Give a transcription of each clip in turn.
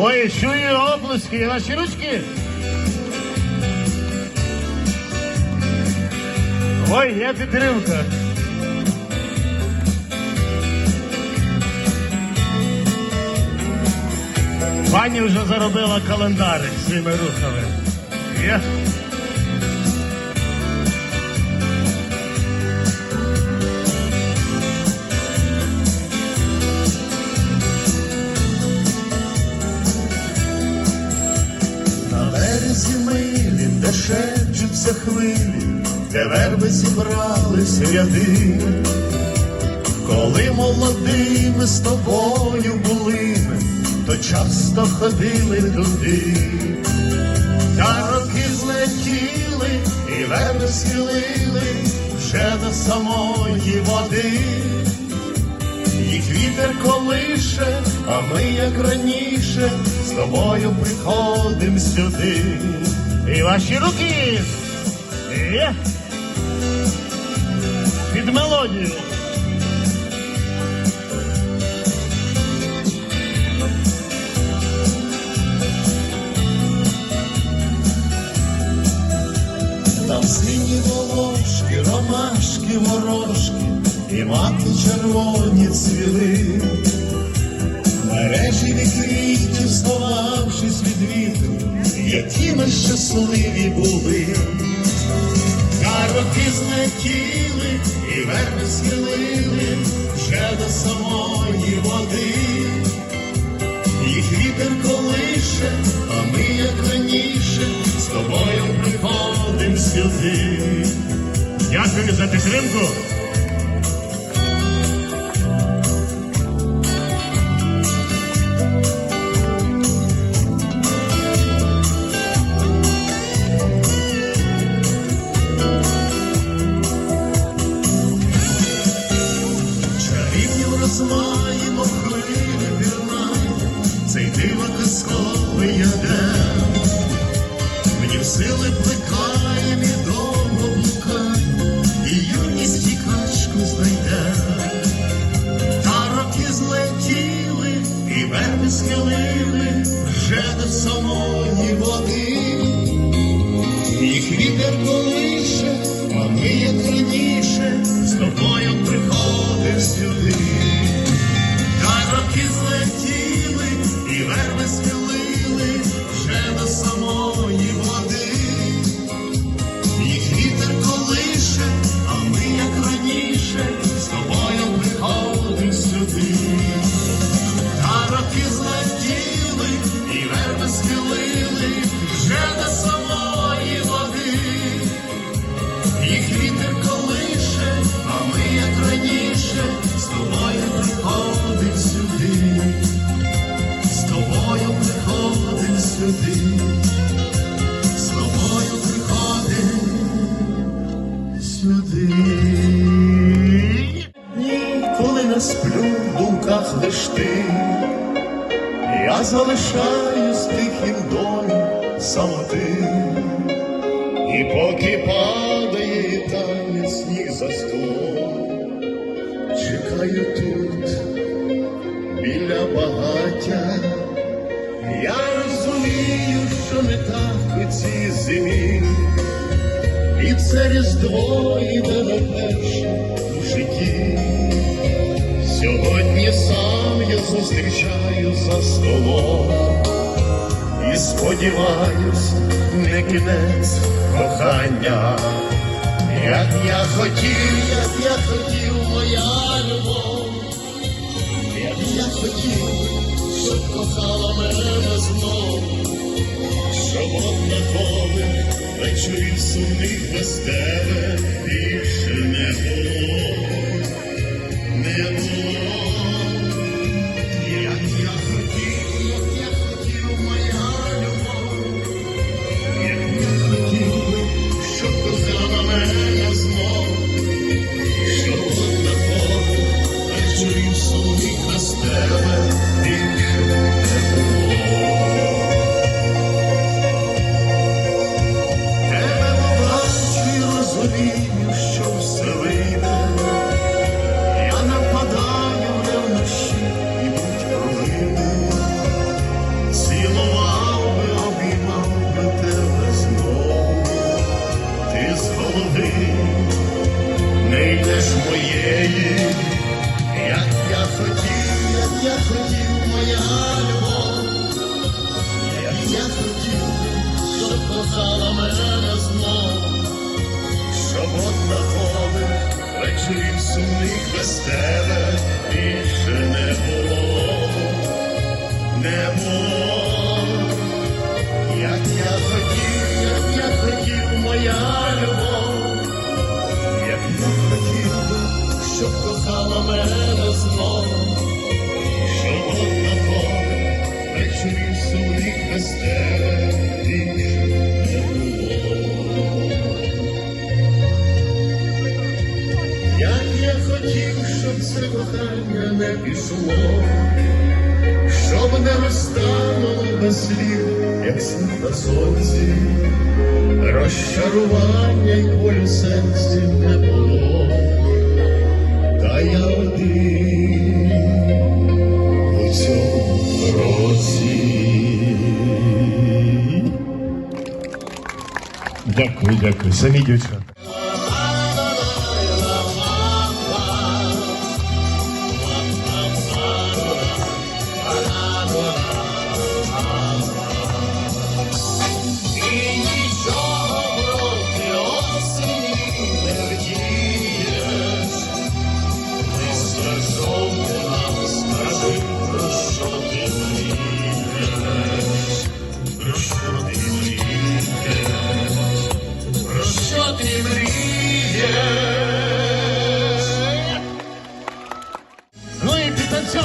Ой, чую облески, ваші ручки. Ой, є підтримка. Пані вже заробила календарик своїми рухами. Є. милі, де шепчуться хвилі, де верби зібрались ряди. Коли молодими з тобою були ми, то часто ходили туди. Та роки злетіли і верби схилили вже до самої води. Їх вітер колише, а ми, як раніше, з тобою приходим сюди. І ваші руки. Є. Під мелодію. Там сині волошки, ромашки, ворожки, і мати червоні цвіли. Мережі квітів, сховавшись від вітру, які ми щасливі були. Та роки злетіли і верби схилили вже до самої води. Їх вітер колише, а ми, як раніше, з тобою приходим сюди. Дякую за підтримку. Диво казковий ядем. Мені в сили плекаєм і довго блукаємо, і юність тікачку знайдем. Та роки злетіли, і верби схилили вже до самої води. Їх вітер колише, сюди, з тобою приходим сюди. Ніколи не сплю в думках лиш ти. Я залишаюсь тихим долі самоти, і поки падає і тає сніг за склом, чекаю тут Я розумію, що не так у цій зимі, і це різдво іде на перше в житті. Сьогодні сам я зустрічаю за столом і сподіваюсь, не кінець кохання. Як я хотів, як я хотів, моя любов, як я хотів, щоб кохала мене знов, щоб однакових вечорів сумних без тебе більше не було щоб кохала мене знов, щоб однакових вечорів сумних без тебе більше не було, не було. Як я хотів, як я хотів, моя любов, як я хотів, щоб кохала мене знов, щоб однаково вечорів сумних без пішло, щоб не розтануло без слів, як сніг на сонці, розчарування й болю серці не було, та я один у цьому році. Дякую, дякую. Самі дівчата.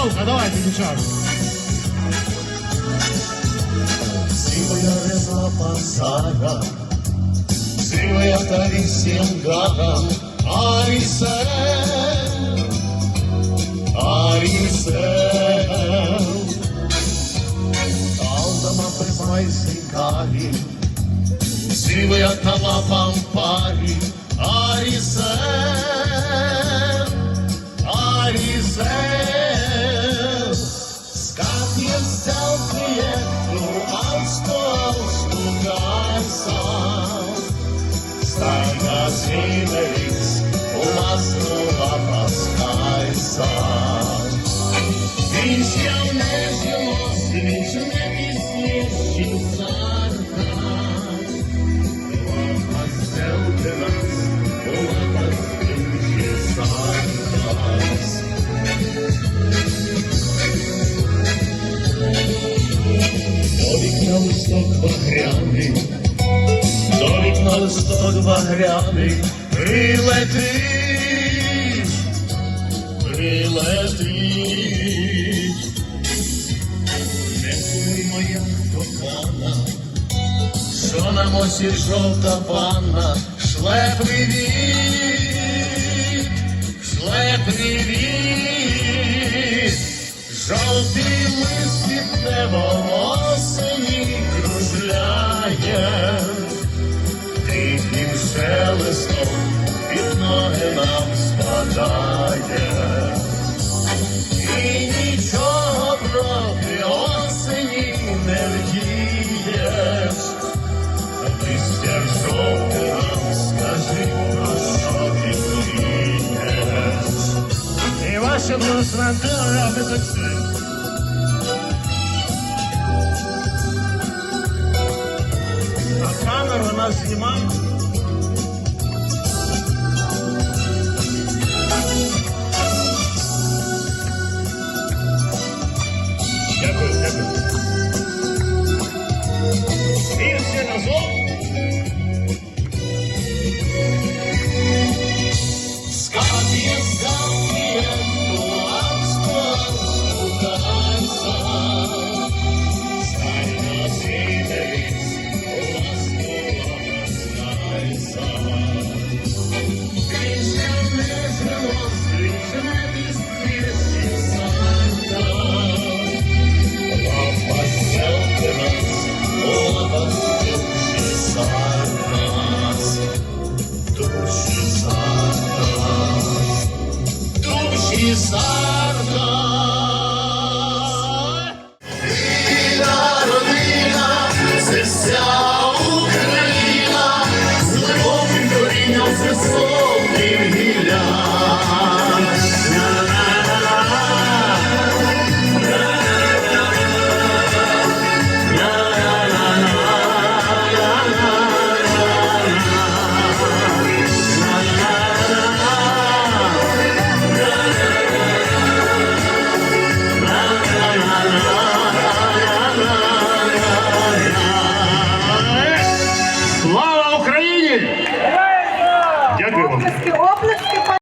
Підтанцьовка, давайте, дівчата. Сивая резла пасара, сивая тарисим гата, Арисе, Арисе. Алдама призмайся кали, сивая тама пампари, Арисе, Арисе. Листок багряний, довік на листок багряний, прилетить, прилетить. Не куй моя кохана, що на мосі жовта панна, шле привіт, шле привіт. Жовтий лист від осені кружляє, тихим шелестом під ноги нам спадає. І нічого проти осені не вдієш, листя нам скажи, про що ти мрієш. І ваше благословення таксі. А